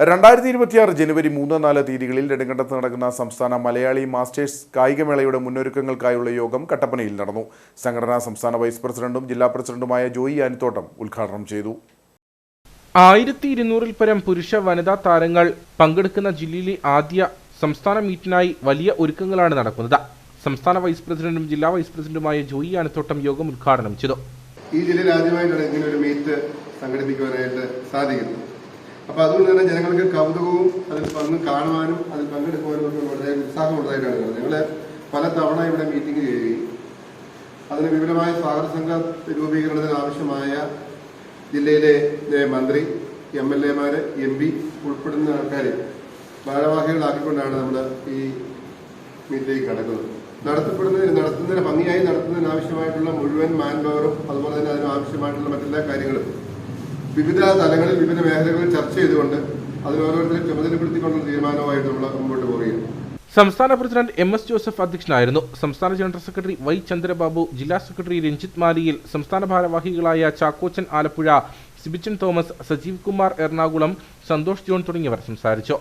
രണ്ടായിരത്തി ഇരുപത്തിയാറ് ജനുവരി മൂന്ന് നാല് തീയതികളിൽ നെടുങ്കണ്ടത്ത് നടക്കുന്ന സംസ്ഥാന മലയാളി മാസ്റ്റേഴ്സ് കായികമേളയുടെ മുന്നൊരുക്കങ്ങൾക്കായുള്ള യോഗം കട്ടപ്പനയിൽ നടന്നു. സംഘടനാ സംസ്ഥാന വൈസ് പ്രസിഡന്റും ജില്ലാ പ്രസിഡന്റുമായ ജോയി ആനിത്തോട്ടം ഉദ്ഘാടനം ചെയ്തു. ആയിരത്തി ഇരുന്നൂറിൽ പരം പുരുഷ വനിതാ താരങ്ങൾ പങ്കെടുക്കുന്ന ജില്ലയിലെ ആദ്യ സംസ്ഥാന മീറ്റിനായി വലിയ ഒരുക്കങ്ങളാണ് നടക്കുന്നത്. സംസ്ഥാന വൈസ് പ്രസിഡന്റും ജില്ലാ വൈസ് പ്രസിഡന്റുമായ ജോയി ആനത്തോട്ടം യോഗം ഉദ്ഘാടനം ചെയ്തു. ഈ ജില്ലയിൽ ആദ്യമായിട്ടാണ് ഇങ്ങനെ ഒരു മീറ്റ് സംഘടിപ്പിക്കുവാനായിട്ട് സാധിക്കുന്നത്. അപ്പൊ അതുകൊണ്ട് തന്നെ ജനങ്ങൾക്ക് കൗതുകവും അതിൽ പങ്ക് കാണുവാനും അതിൽ പങ്കെടുക്കുവാനും ഒക്കെ വളരെ ഉത്സാഹമുള്ളതായിട്ടാണ് ഞങ്ങൾ പല തവണ ഇവിടെ മീറ്റിംഗ് ചെയ്യുകയും അതിന് വിപുലമായ സ്വാഗത സംഘ രൂപീകരണത്തിന് ആവശ്യമായ ജില്ലയിലെ മന്ത്രി എം എൽ എമാര് എം പി ഉൾപ്പെടുന്ന ആൾക്കാരെ ഭാരവാഹികളാക്കിക്കൊണ്ടാണ് നമ്മൾ ഈ മീറ്റിലേക്ക് കടക്കുന്നത് നടത്തപ്പെടുന്നതിന് നടത്തുന്നതിന് ഭംഗിയായി നടത്തുന്നതിന് ആവശ്യമായിട്ടുള്ള മുഴുവൻ മാൻ പവറും അതുപോലെ തന്നെ അതിന് ആവശ്യമായിട്ടുള്ള മറ്റെല്ലാ കാര്യങ്ങളും വിവിധ തലങ്ങളിൽ വിവിധ മേഖലകളിൽ ചർച്ച ചെയ്തുകൊണ്ട് അതിന് ഓരോരുത്തരെ ചുമതലപ്പെടുത്തിക്കൊണ്ടുള്ള തീരുമാനവുമായിട്ട് നമ്മൾ മുമ്പോട്ട് പോവുകയാണ്. സംസ്ഥാന പ്രസിഡന്റ് എം എസ് ജോസഫ് അധ്യക്ഷനായിരുന്നു. സംസ്ഥാന ജനറൽ സെക്രട്ടറി വൈ ചന്ദ്രബാബു ജില്ലാ സെക്രട്ടറി രഞ്ജിത്ത് മാലിയിൽ സംസ്ഥാന ഭാരവാഹികളായ ചാക്കോച്ചൻ ആലപ്പുഴ സിബിച്ചൻ തോമസ് സജീവ് കുമാർ എറണാകുളം സന്തോഷ് ജോൺ തുടങ്ങിയവർ സംസാരിച്ചു.